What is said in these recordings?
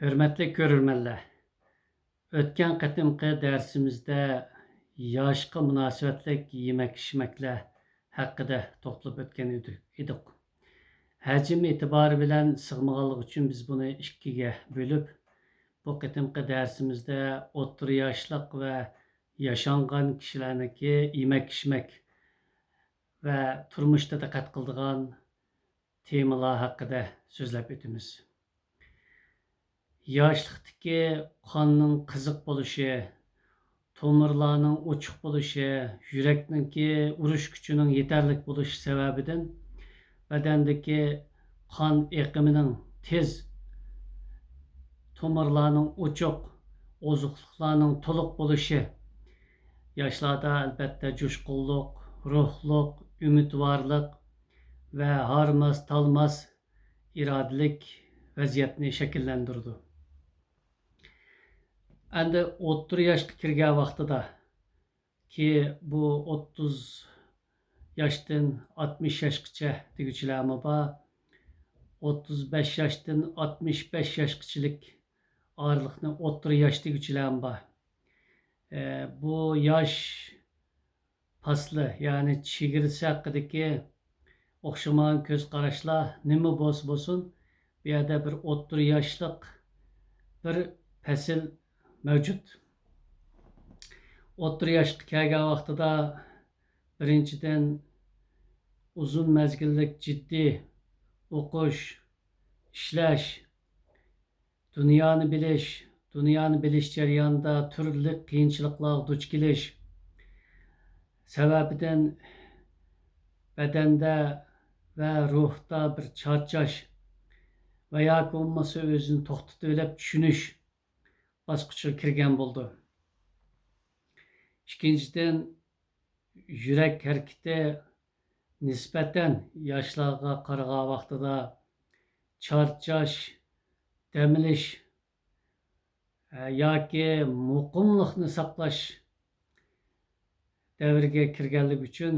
Hürmetli görürmenler, o'tgan qatimqi darsimizda yoshga munosabatlik yemak ichmaklar haqida to'xtalib o'tgan edik hajm e'tibori bilan sig'maganligi uchun biz buni ikkiga bo'lib bu qatimqi darsimizda o'rta yoshliq va yashangan kishilarniki yemak ichmak va turmushda diqqat qiladigan temalar haqida so'zlab o'tamiz yoshlikdagi qonning qiziq bo'lishi tomirlarning ochiq bo'lishi yurakniki urush kuchining yetarli bo'lishi sababidan badandagi qon eqimining tez tomirlarning ochiq oziqliqlarning to'liq bo'lishi yoshlarda albatta jo'shqinlik ruhliq umidvorlik va hormas talmas irodalik vaziyatni shakllantirdi endi o'ttir yoshga kirgan vaqtida ki bu o'ttiz yoshdan oltmish yoshgacha deguchilarmi bor o'ttiz besh yoshdan oltmish besh yoshgachilik oraliqni o'ttir yosh deguchilarmi bor e, bu yosh fasli ya'ni chegarasi haqidagi o'xshamagan ko'z qarashlar nima bo'lsa bo'lsin bu yerda bir o'ttir yoshliq bir fasl mavjud o'rta yoshga kelgan vaqtida birinchidan uzun mezgillik jiddiy o'qish ishlash dunyoni bilish dunyoni bilish jarayonida turli qiyinchiliklarga duch kelish sababidan badanda va ruhda bir charchash va yoki bo'lmasa o'zini to'xtatib tushunish bosqichiga kirgan bo'ldi ikkinchidan yurak harakati nisbatan yoshlarga qaragan vaqtida charchash damilish e, yoki muqimlikni saqlash davriga kirganligi uchun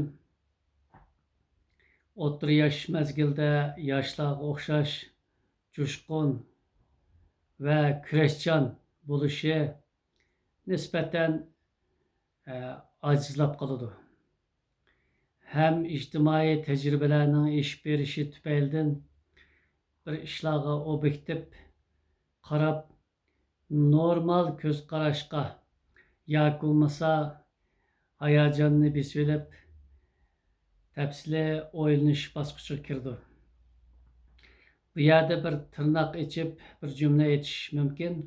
o'rta yosh mazgilda yoshlarga o'xshash jo'shqin va kurashchan bo'lishi nisbatan e, acizlab qoladi ham ijtimoiy tajribalarning ish berishi tufaylidan bir ishlarga obyektiv qarab normal ko'z qarashga yoki bo'lmasa hayajonni besilib tafsili o'ylanish bosqichiga kirdi. Bu yerda bir tirnoq ichib bir jumla aytish mumkin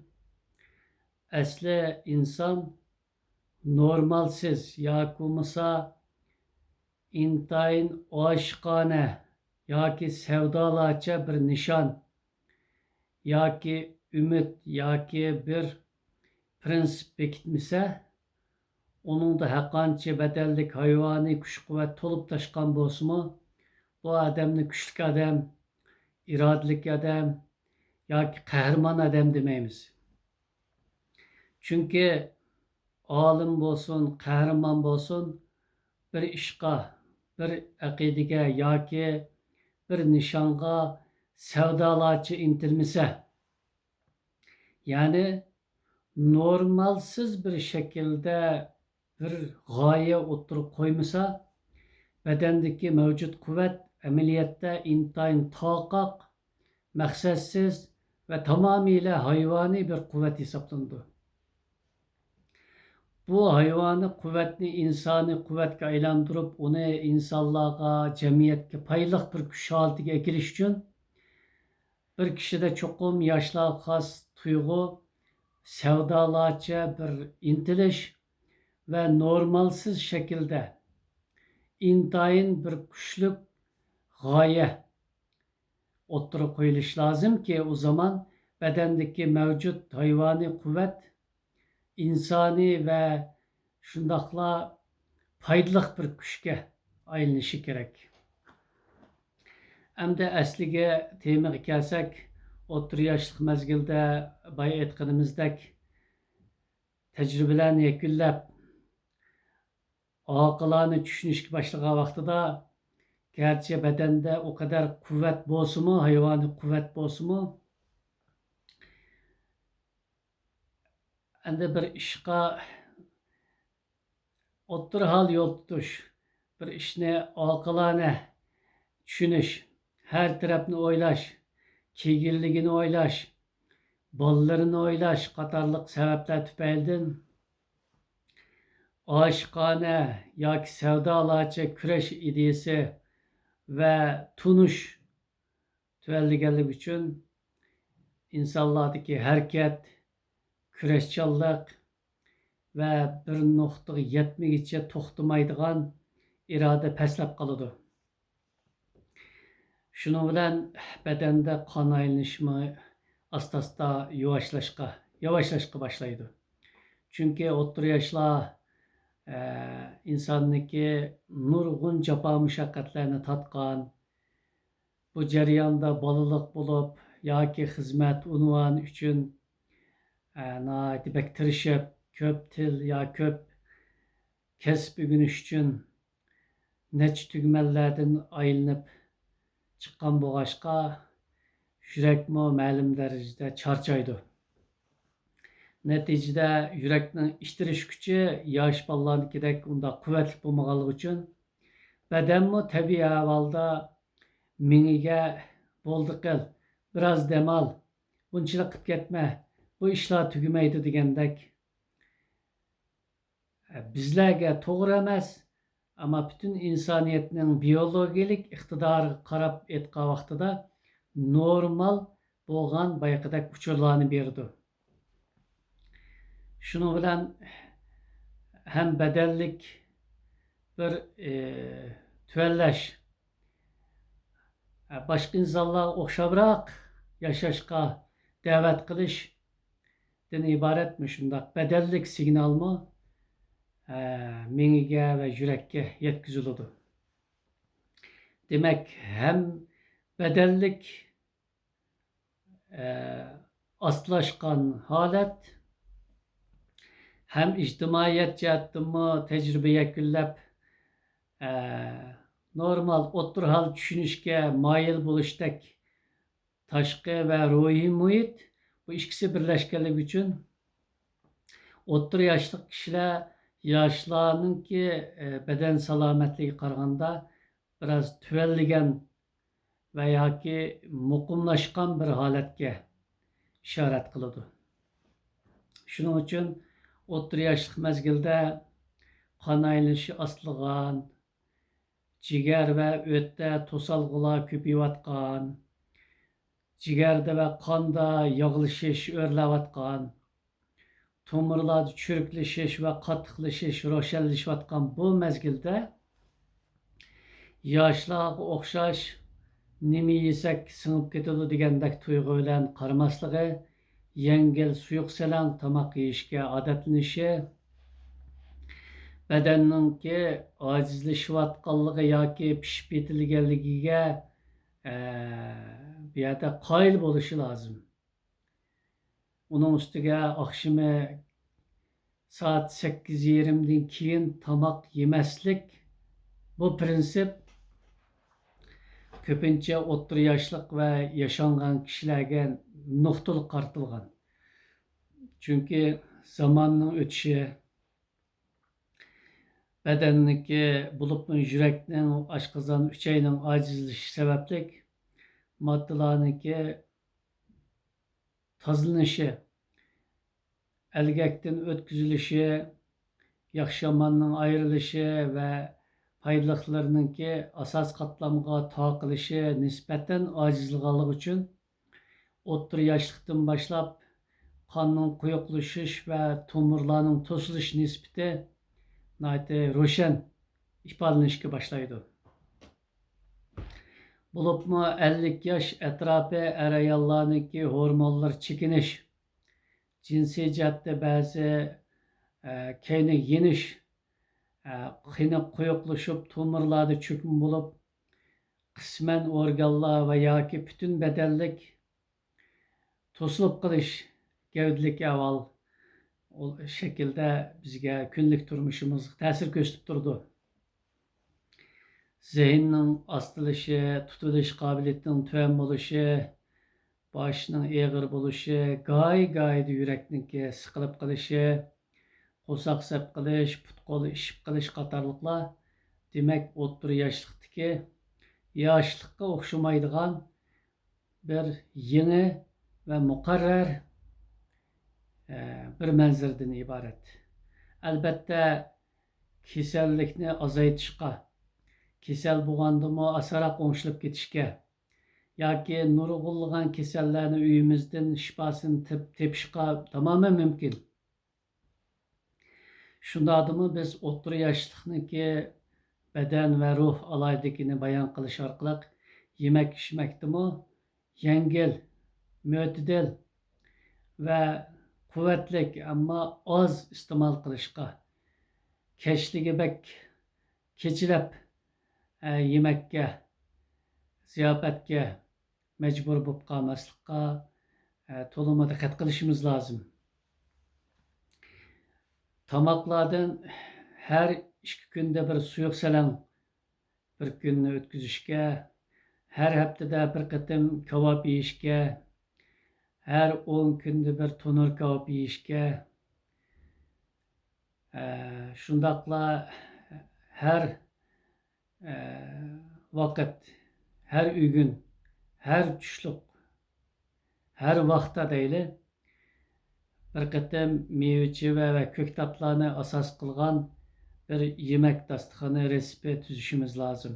asli inson normalsiz yoki bo'lmasa intayin oshiqona yoki savdolarcha bir nishon yoki umid yoki bir prinsip bekitmasa uningda haqqoncha badallik hayvoniy kuch quvvat to'lib toshgan bo'lsimi bu odamni kuchli odam irodalik odam yoki qahramon odam demaymiz Çünkü alim bolsun, kahraman bolsun bir işqa, bir aqidega yoki bir nishonga savdolarcha intilmasa ya'ni normalsiz bir shaklda bir g'oya o'tirib qo'ymasa badandagi mavjud quvvat amaliyotda intayin toqoq maqsadsiz va tamomila hayvoniy bir quvvat hisoblanadi bu hayvani kuvvetli insani kuvvetga aylandırıp onu insanlığa, cemiyetke paylık bir kuş haline ekiliş için bir kişide çokum yaşlığa has tuygu, sevdalarca bir intiliş ve normalsiz şekilde intayin bir kuşluk gaye oturup koyuluş lazım ki o zaman bedendeki mevcut hayvani kuvvet insani ve şundakla faydalı bir kuchga aylanishi kerak hamda asliga temaga kelsak o'ttir yoshlik mazgilda boya aytganimizdek tajribalarni yakunlab oqilona tushunishga boshlagan vaqtida garchi badanda o kadar quvvat bo'lsimi hayvoniy quvvat bo'lsimi endi bir ishqa o'ttir hal yo'l tutish bir ishni oqilona tushunish har tarafni o'ylash kelginligini o'ylash bolalarini o'ylash qatorliq sabablar tufaylidan oshiqona yoki savdolachi kurash ideyasi va tunish tuvalliganligi uchun insonlardagi harakat kurashchanlik va bir nuqtaga yetmaguncha to'xtamaydigan iroda pastlab qoladi shuning bilan badanda qon aylanishmi asta asta yavaşlashga yavaşlashga boshlaydi chunki o'ttir yoshlar e, insonniki nurg'un jafo mushaqqatlarni tatgan bu jarayonda bolalik bo'lib yoki xizmat unvon uchun nihoyatda bak tirishib ko'p til yo ko'p kasb o'rganish uchun necha tugmallardan aylanib chiqqan bo'lg'achqa yurakmi ma'lum darajada charchaydi natijada yurakning ishtirish kuchi yosh bolalarnikidek unda quvvatli bo'lmaganligi uchun badanmi tabiiy ahvolda mingiga bo'ldi qil biroz dam ol bunchalik qilib ketma bu ishlar tugamaydi degandek bizlarga to'g'ri emas ammo butun insoniyatning biologiyalik iqtidoriga qarab aytgan vaqtida normal bo'lgan boyaqidek uchurlarni berdi. Shuning bilan ham badallik bir e, tuvallash boshqa insonlarga o'xshabroq yashashga da'vat qilishdan iboratmi shundoq badallik signalmi e, mengiga va yurakka yetkaziladi demak ham bedellik e, aslaşkan halet hem ictimaiyet cihatımı tecrübe yakınlap e, normal otur hal düşünüşke mayil buluştek taşkı ve ruhi muhit bu ikisi birleşkenlik için otur yaşlı kişiler yaşlarının ki e, beden salametliği karganda biraz tüvelligen va yoki muqimlashgan bir holatga ishorat qiladi shuning uchun o'ttir yoshlik mazgilda qon aylanishi ostilagan jigar va o'tda to'salg'ular ko'payayotgan jigarda va qonda yog'lishish o'rlayotgan tomirlarda churiklashish va qattiqlashish ro'shanlashayotgan bu mazgilda yoshlarga o'xshash nima yesak singib ketadi degandek tuyg'u bilan qaramasligi yengil suyuq salang tomoq yeyishga odatlanishi badanninki ojizlashayotganligi yoki pishib yetilganligiga e, yerda qoyil bo'lishi lozim uning ustiga oqshimi soat sakkiz yarimdan keyin tomoq yemaslik bu prinsip ko'pincha o'ttir yoshliq va yashangan kishilarga nuqtali qartilgan chunki zamonning o'tishi badanniki bo'libmi yurakning oshqozon uchayning ojizlashi sababli moddalarniki tozalanishi algakdan o'tkazilishi yaxshi yomonning ayrilishi va paydalıqlarınınki asas qatlamğa taqılışı nisbətən acizliğanlıq üçün o'ttir yoshlikdan boshlab qonning quyuqlashish va tomirlarning to'silish nisbati ro'shan ifodalanishga boshlaydi bo'libmi ellik yosh atrofi er ayollarniki hormonlar chekinish jinsiy jihatda ba'zi e, keyni yenish qini quyuqlashib tomirlarda cho'kim bo'lib qisman organlar va yoki butun badanlik to'silib qilish gavdalik avval o shaklda bizga kunlik turmushimizga ta'sir ko'rsatib turdi zehnning ostilishi tutilish qobiliyatining tuvan bo'lishi boshning eg'ir bo'lishi gay gayda yurakniki siqilib qilishi qo'saq sap qilish put qo'li ishib qilish qatorliqlar demak o'ttir yoshlikdagi yoshlikqa o'xshamaydigan bir yeni ve muqarrar e, bir manzildan iborat albatta kasallikni azaytishga kasal bo'lgandimi asaroq o'ngishilib ketishga yoki nurg'unlagan kasallarni uyimizdan shifosini tep- tepishga tamoman mumkin shundaqdimi biz o'ttir yoshlikniki badan va ruh alaydigini bayon qilish orqali yemak ichmakdimi yengil mo'tadil va quvvatlik ammo oz iste'mol qilishga kechligi bek kechilab yemakka ziyofatga majbur bo'lib qolmaslikqa to'limi diqqat qilishimiz lozim tomoqlardan har ikki kunda bir suyuq salang bir kunni o'tkazishga har haftada bir qatim kabob yeyishga har o'n kunda bir to'nir kabob yeyishga shundoqla har e, vaqt har uygun har tushliq har vaqtda deyli bir qatim meva cheva va ko'ktatlarni asos qilgan bir yemak dasturxoni retsepti tuzishimiz lozim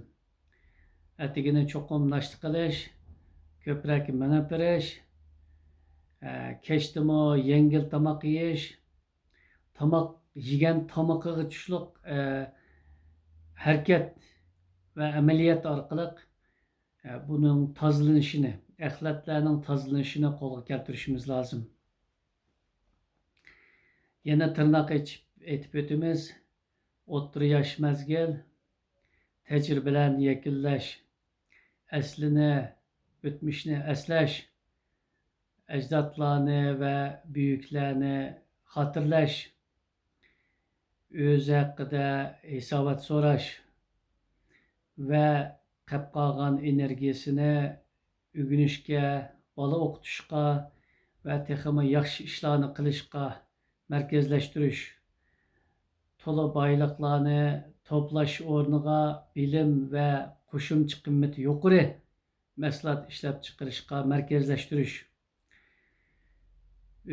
atigini cho'qim nashta qilish ko'proq minib berish e, kechdimi yengil tomoq yeyish tomoq yegan tomoqiga tushliq e, harakat va amaliyot orqali e, buning tozalanishini axlatlarning tozalanishini qo'lga keltirishimiz lozim yana tirnoq aytib o'tamiz o'ttir yosh mazgil tajribalarni yakunlash aslini o'tmishni eslash ajdodlarni va buyuklarni xotirlash o'zi haqida hisobot so'rash qolib qolgan energiyasini o'rganishga bola o'qitishga va texmi yaxshi ishlarni qilishga markazlashtirish to'la boyliqlarni to'plash o'rniga bilim va qo'shimcha qimmati yuqori mahsulot ishlab chiqarishga markazlashtirish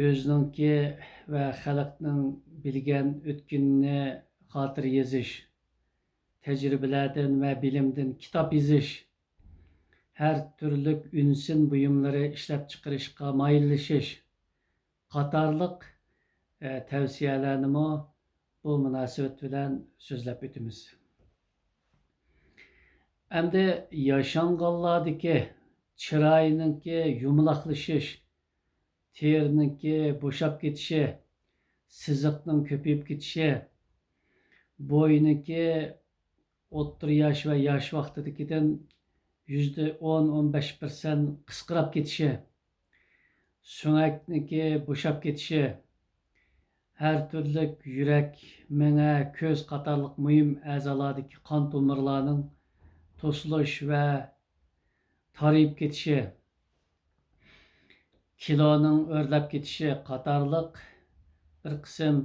o'zininki va xalqning bilgan o'tkinini xotir yozish tajribalardan va bilimdan kitob yozish har turli unsin buyumlari ishlab chiqarishga moyillashish qatorliq e, tavsiyalarnimi bu munosabat bilan so'zlab o'tamiz endi yashanganlardagi chiroyiniki yumaloqlashish teriniki bo'shab ketishi siziqning ko'payib ketishi bo'yniki o'ttir yosh va yosh vaqtidagidan yuzda o'n o'n besh persent qisqarib ketishi so'ngakniki bo'shab ketishi har turli yurak mena ko'z qatorliq muhim a'zolardagi qon tomirlarning to'silish va torayib ketishi kiloning o'rlab ketishi qatorliq bir qism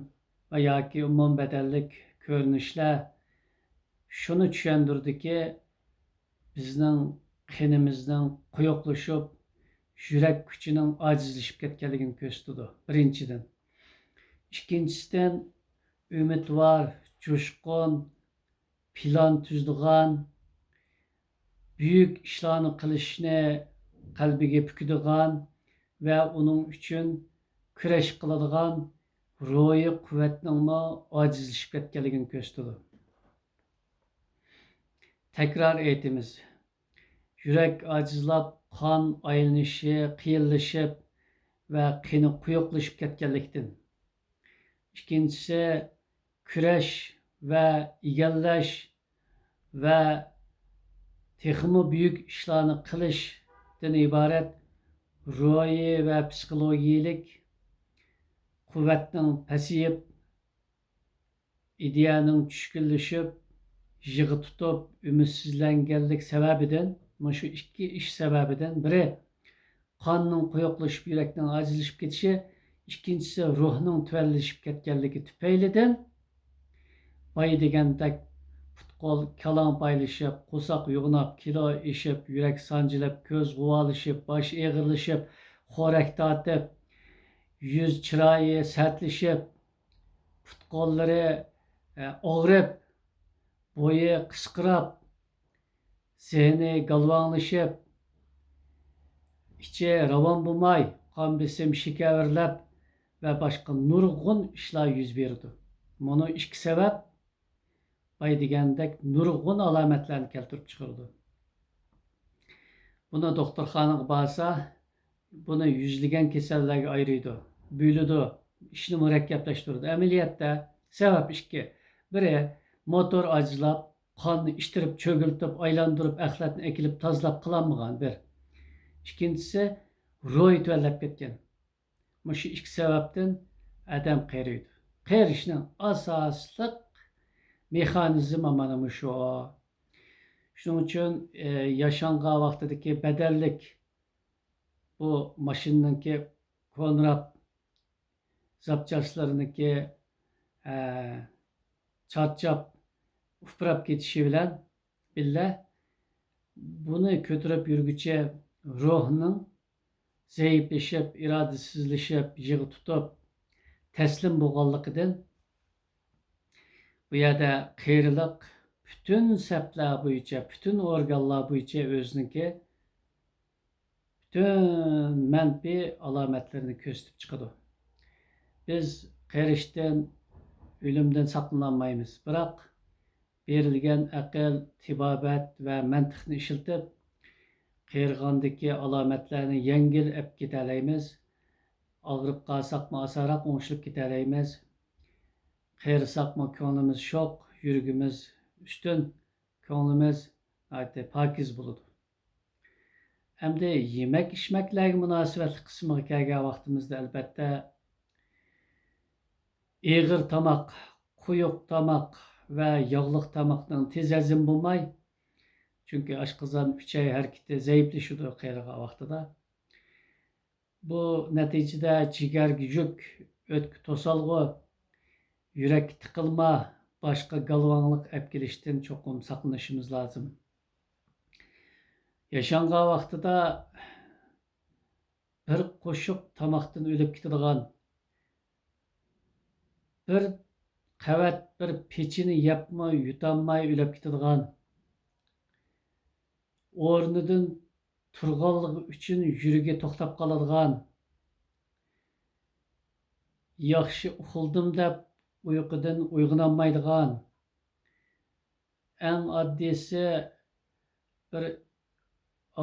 va yoki umum badallik ko'rinishlar shuni tushundirdiki bizning qinimizning quyuqlashib yurak kuchining ojizlashib ketganligini ko'rsatadi birinchidan ikkinchisidan umidvor jo'shqin plan tuzdigan buyuk ishlarni qilishni qalbiga pukadigan va uning uchun kurash qiladigan ro'yi quvvatningmi ojizlashib ketganligini ko'rsatadi takror aytamiz yurak ojizlab qon aylanishi qiyinlashib va qini quyuqlashib ketganlikdan ikkinchisi kurash va egallash va texmi buyuk ishlarni qilishdan iborat ruhiy va psixologiyalik quvvatning pasayib ideyaning tushkunlashib yig'i tutib umidsizlanganlik sababidan mana shu ikki ish sababidan biri qonning quyuqlashib yurakning ajralishib ketishi ikkinchisi ruhning tuvanlashib ketganligi tufaylidan boy degandek put qo'l kalon baylashib qo'saq uyg'onib kilo eshib yurak sanjilib ko'z g'uvolishib bosh eg'irlashib xo'rak tortib yuz chiroyi sartlashib put qo'llari e, og'rib bo'yi qisqirab zehni galvanglashib ichi ravon bo'lmay qon besim shikavirlab va boshqa nurg'un ishlar yuz berdi buni ikki sabab boy degandek nurg'un alomatlarni keltirib chiqardi buni doktorxonaga borsa buni yuzlagan kasallarga ayiradi buyuladi ishni murakkablashtiradi amaliyotda sabab ikki biri motor ajlab qonni ishtirib cho'giltib aylantirib axlatni ekilib tozalab qilolmagan bir. İkkinchisi ro'y tuvanlab ketgan shu ikki sababdan odam qariydi qarishning asosliq mexanizmi mana shu shuning uchun e, yashangan vaqtidagi badallik bu mashinaniki konrab zapchastlarniki e, charchab ufrab ketishi bilan billa buni ko'tarib yurguncha ruhning zaiflashib irodasizlashib yig'i tutib taslim bo'lganligidan bu yerda qiyrilik butun saplar bo'yicha butun organlar bo'yicha o'ziniki butun manfiy alomatlarini ko'rsatib chiqadi biz qirishdan o'limdan saqlanolmaymiz biroq berilgan aql tibobat va mantiqni ishiltib qiyirg'andagi alomatlarni yengil ep ketalaymiz og'rib qolsaqmi osonroq o'ngishilib ketalaymiz qiyrsaqmi ko'nglimiz sho'q yuragimiz ustun ko'nglimiz pokiz bo'ladi hamda yemak ichmaklarga munosabatli qismiga kelgan vaqtimizda albatta ig'ir tomoq quyuq tomoq va yog'liq tomoqning tez hazm bo'lmay chunki oshqozon uchay harakati zaiflashadi qayrilgan vaqtida bu natijada jigarga yuk o'tki to'solg'u yurak tiqilma boshqa galvonliq olib kelishdan cho'qim saqlanishimiz lozim yashangan vaqtida bir qo'shiq tomoqdan o'lib ketadigan bir qavat bir pechini yapmay yutolmay o'lib ketadigan o'rnidan turganligi uchun yuragi to'xtab qoladigan yaxshi uxildim deb uyqudan uyg'onolmaydigan eng oddiysi bir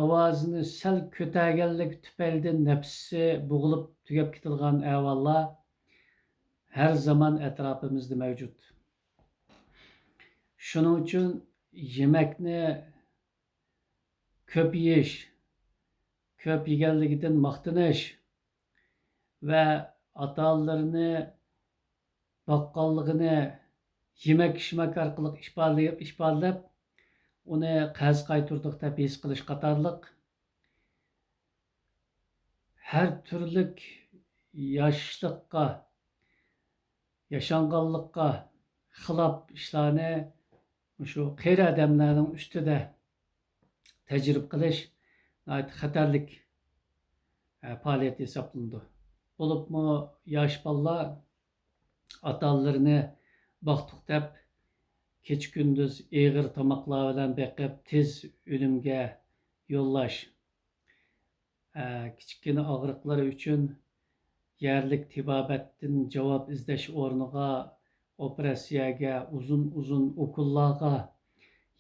ovozini sal ko'targanlik tufaylidan nafsi bo'g'ilib tugab ketadigan ahvollar her zaman etrafımızda mevcut. Şunun için yemekni köp yeyish, köp yeganligidan maqtanish va ota-onalarini boqqanligini yemak ichmak orqali ifodalab ifodalab uni qarz qaytirdik deb his qilish qatorliq har turlik yoshliqqa yaşanganlıkka xilap işlarni shu qeri odamlarning ustida tajrib qilish xatarlik faoliyat hisoblanadi bo'libmi yosh bolalar otalarini boqdiq deb kecha kunduz eg'ir tomoqlar bilan beqib tez o'limga yo'llash kichkina og'riqlari uchun yerlik tibobatdan javob izlash o'rniga operatsiyaga uzun uzun ukullarga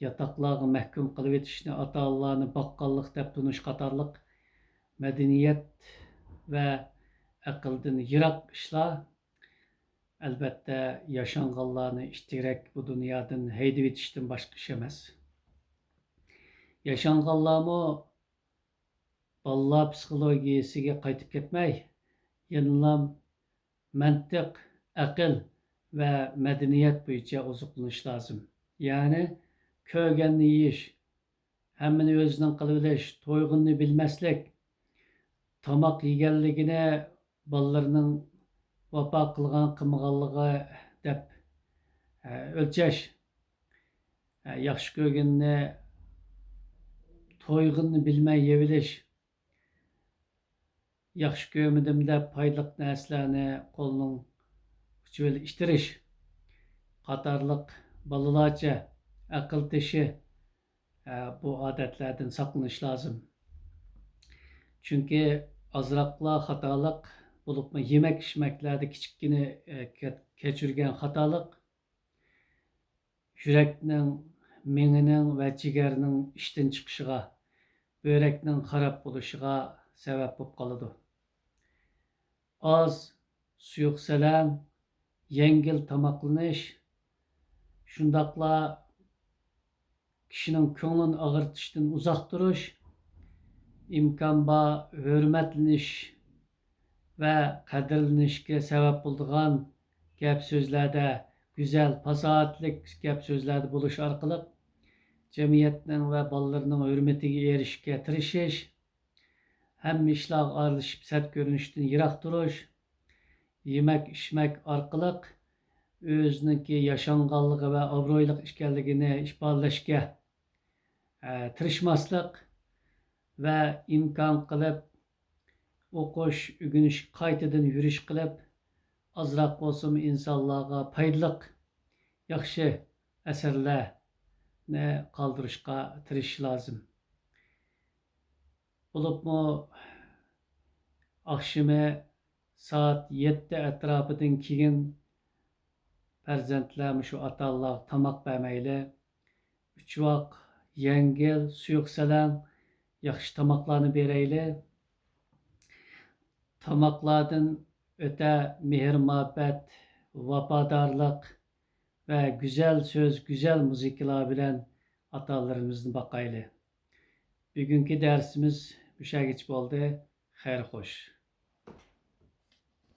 yotoqlarga mahkum qilib etishni ota onlarni boqqanlik deb tunish qatorliq madaniyat va aqldan yiroq ishlar albatta yashanganlarni ishtirak bu dunyodan haydab etishdan boshqa ish emas yashanganlarmi bolalar psixologiyasiga qaytib ketmay yanılam mantiq aql va madaniyat bo'yicha oziqlanish lozim ya'ni ko'rganni yeyish hammani o'zidan qilib bilish to'yg'inni bilmaslik tamoq yeganligini bolalarining vafo qilgan qilmaganligi deb e, o'lchash e, yaxshi ko'rganni to'yg'inni bilmay yevilish yaxshi ko'rmadim deb foydali narsalarni qo'lning bilan ishtirish qatorliq bolalarcha aql tishi bu odatlardan saqlanish lozim chunki ozroqla xatolik bo'libmi yemak ichmaklarda kichikkina ke- kechirgan xatolik yurakning ming'ining va jigarning ishdan chiqishiga börekning xarob bo'lishiga sabab bo'lib qoladi oz suyuq salam yengil tomoqlanish shundoqla kishining ko'nglini og'irtishdan uzoq turish imkon bor hurmatlanish va qadrlanishga sabab bo'ladigan gap so'zlarda go'zal fasohatlik gap so'zlarda bo'lish orqali jamiyatning va bolalarning hurmatiga erishishga tirishish hamma ishlarga aralashib sat ko'rinishdan yiroq turish yemak ichmak orqali o'ziniki yashanganligi va obro'li ekanligini ifodalashga e, tirishmaslik va imkon qilib o'qish o'rganish qaytadan yurish qilib ozroq bo'lsin insonlarga foydali yaxshi asarlarni qoldirishga tirishish lozim bo'libmi oqshimi soat yetti atrofidan keyin farzandlar shu ota onalar tomoq bermayli uch vaq yengil suyuq salam yaxshi tomoqlarni berayli tomoqlardan o'ta mehr muhabbat vafodorlik va go'zal so'z go'zal musiqalar bilan ota onalarimizni boqayli bugungi darsimiz bu bo'ldi xayr xo'sh